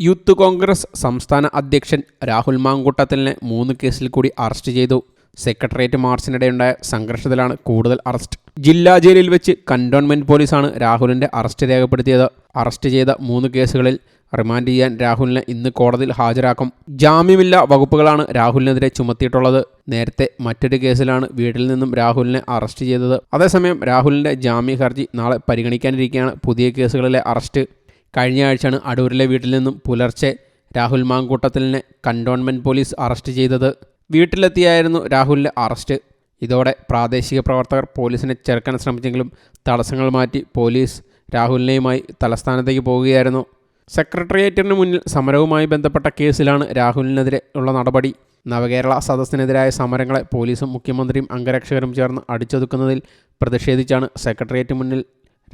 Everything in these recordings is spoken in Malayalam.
യൂത്ത് കോൺഗ്രസ് സംസ്ഥാന അധ്യക്ഷൻ രാഹുൽ മാങ്കൂട്ടത്തിലിനെ മൂന്ന് കേസിൽ കൂടി അറസ്റ്റ് ചെയ്തു. സെക്രട്ടേറിയറ്റ് മാർച്ചിനിടെയുണ്ടായ സംഘർഷത്തിലാണ് കൂടുതൽ അറസ്റ്റ്. ജില്ലാ ജയിലിൽ വെച്ച് കന്റോൺമെന്റ് പോലീസാണ് രാഹുലിന്റെ അറസ്റ്റ് രേഖപ്പെടുത്തിയത്. അറസ്റ്റ് ചെയ്ത മൂന്ന് കേസുകളിൽ റിമാൻഡ് ചെയ്യാൻ രാഹുലിനെ ഇന്ന് കോടതിയിൽ ഹാജരാക്കും. ജാമ്യമില്ല വകുപ്പുകളാണ് രാഹുലിനെതിരെ ചുമത്തിയിട്ടുള്ളത്. നേരത്തെ മറ്റൊരു കേസിലാണ് വീട്ടിൽ നിന്നും രാഹുലിനെ അറസ്റ്റ് ചെയ്തത്. അതേസമയം രാഹുലിന്റെ ജാമ്യ ഹർജി നാളെ പരിഗണിക്കാനിരിക്കെയാണ് പുതിയ കേസുകളിലെ അറസ്റ്റ്. കഴിഞ്ഞ ആഴ്ചയാണ് അടൂരിലെ വീട്ടിൽ നിന്നും പുലർച്ചെ രാഹുൽ മാങ്കൂട്ടത്തിലിനെ കണ്ടോൺമെന്റ് പോലീസ് അറസ്റ്റ് ചെയ്തത്. വീട്ടിലെത്തിയായിരുന്നു രാഹുലിന്റെ അറസ്റ്റ്. ഇതോടെ പ്രാദേശിക പ്രവർത്തകർ പോലീസിനെ ചേർക്കാൻ ശ്രമിച്ചെങ്കിലും തടസ്സങ്ങൾ മാറ്റി പോലീസ് രാഹുലിനെയുമായി തലസ്ഥാനത്തേക്ക് പോവുകയായിരുന്നു സെക്രട്ടേറിയറ്റിന് മുന്നിൽ സമരവുമായി ബന്ധപ്പെട്ട കേസിലാണ് രാഹുലിനെതിരെ ഉള്ള നടപടി. നവകേരള സദസ്സിനെതിരായ സമരങ്ങളെ പോലീസും മുഖ്യമന്ത്രിയും അംഗരക്ഷകരും ചേർന്ന് അടിച്ചൊതുക്കുന്നതിൽ പ്രതിഷേധിച്ചാണ് സെക്രട്ടേറിയറ്റ് മുന്നിൽ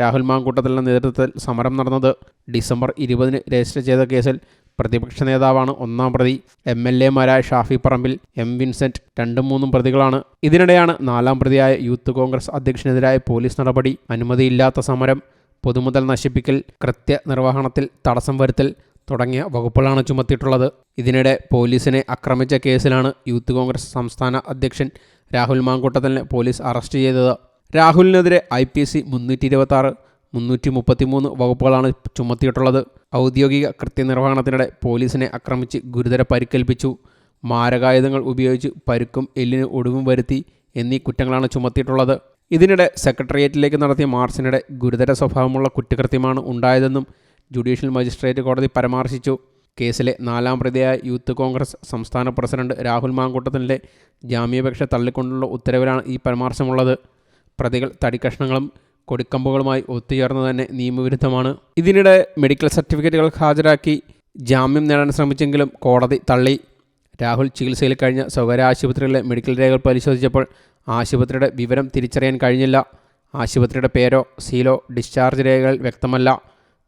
രാഹുൽ മാങ്കൂട്ടത്തിലെ നേതൃത്വത്തിൽ സമരം നടന്നത്. ഡിസംബർ ഇരുപതിന് രജിസ്റ്റർ ചെയ്ത കേസിൽ പ്രതിപക്ഷ നേതാവാണ് ഒന്നാം പ്രതി. എം എൽ എമാരായ ഷാഫി പറമ്പിൽ എം വിൻസെന്റ് രണ്ടും മൂന്നും പ്രതികളാണ്. ഇതിനിടെയാണ് നാലാം പ്രതിയായ യൂത്ത് കോൺഗ്രസ് അധ്യക്ഷനെതിരായ പോലീസ് നടപടി അനുമതിയില്ലാത്ത സമരം പൊതുമുതൽ നശിപ്പിക്കൽ കൃത്യ നിർവഹണത്തിൽ തടസ്സം വരുത്തൽ തുടങ്ങിയ വകുപ്പുകളാണ് ചുമത്തിയിട്ടുള്ളത്. ഇതിനിടെ പോലീസിനെ ആക്രമിച്ച കേസിലാണ് യൂത്ത് കോൺഗ്രസ് സംസ്ഥാന അധ്യക്ഷൻ രാഹുൽ മാങ്കൂട്ടത്തിനെ പോലീസ് അറസ്റ്റ് ചെയ്തത്. രാഹുലിനെതിരെ ഐ പി സി മുന്നൂറ്റി ഇരുപത്തി മുന്നൂറ്റി മുപ്പത്തി മൂന്ന് വകുപ്പുകളാണ് ചുമത്തിയിട്ടുള്ളത്. ഔദ്യോഗിക കൃത്യനിർവഹണത്തിനിടെ പോലീസിനെ ആക്രമിച്ച് ഗുരുതര പരിക്കേൽപ്പിച്ചു. മാരകായുധങ്ങൾ ഉപയോഗിച്ച് പരുക്കും എല്ലിന് ഒടുവും വരുത്തി എന്നീ കുറ്റങ്ങളാണ് ചുമത്തിയിട്ടുള്ളത്. ഇതിനിടെ സെക്രട്ടേറിയറ്റിലേക്ക് നടത്തിയ മാർച്ചിനിടെ ഗുരുതര സ്വഭാവമുള്ള കുറ്റകൃത്യമാണ് ഉണ്ടായതെന്നും ജുഡീഷ്യൽ മജിസ്ട്രേറ്റ് കോടതി പരാമർശിച്ചു. കേസിലെ നാലാം പ്രതിയായ യൂത്ത് കോൺഗ്രസ് സംസ്ഥാന പ്രസിഡന്റ് രാഹുൽ മാങ്കൂട്ടത്തിന്റെ ജാമ്യാപേക്ഷ തള്ളിക്കൊണ്ടുള്ള ഉത്തരവിലാണ് ഈ പരാമർശമുള്ളത്. പ്രതികൾ തടിക്കഷ്ണങ്ങളും കൊടിക്കമ്പുകളുമായി ഒത്തുചേർന്ന് തന്നെ നിയമവിരുദ്ധമാണ്. ഇതിനിടെ മെഡിക്കൽ സർട്ടിഫിക്കറ്റുകൾ ഹാജരാക്കി ജാമ്യം നേടാൻ ശ്രമിച്ചെങ്കിലും കോടതി തള്ളി. രാഹുൽ ചികിത്സയിൽ കഴിഞ്ഞ സ്വകാര്യ ആശുപത്രിയിലെ മെഡിക്കൽ രേഖകൾ പരിശോധിച്ചപ്പോൾ ആശുപത്രിയുടെ വിവരം തിരിച്ചറിയാൻ കഴിഞ്ഞില്ല. ആശുപത്രിയുടെ പേരോ സീലോ ഡിസ്ചാർജ് രേഖകൾ വ്യക്തമല്ല.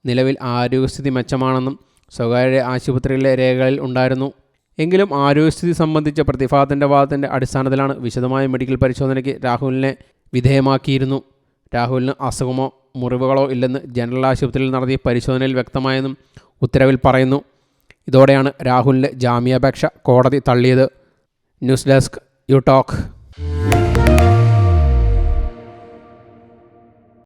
നിലവിൽ ആരോഗ്യസ്ഥിതി മെച്ചമാണെന്നും സ്വകാര്യ ആശുപത്രിയിലെ രേഖകളിൽ ഉണ്ടായിരുന്നു. എങ്കിലും ആരോഗ്യസ്ഥിതി സംബന്ധിച്ച പ്രതിഭാഗത്തിന്റെ വാദത്തിന്റെ അടിസ്ഥാനത്തിലാണ് വിശദമായ മെഡിക്കൽ പരിശോധനയ്ക്ക് രാഹുലിനെ വിധേയമാക്കിയിരുന്നു. രാഹുലിന് അസുഖമോ മുറിവുകളോ ഇല്ലെന്ന് ജനറൽ ആശുപത്രിയിൽ നടത്തിയ പരിശോധനയിൽ വ്യക്തമായെന്നും ഉത്തരവിൽ പറയുന്നു. ഇതോടെയാണ് രാഹുലിന്റെ ജാമ്യാപേക്ഷ കോടതി തള്ളിയത്. News desk you talk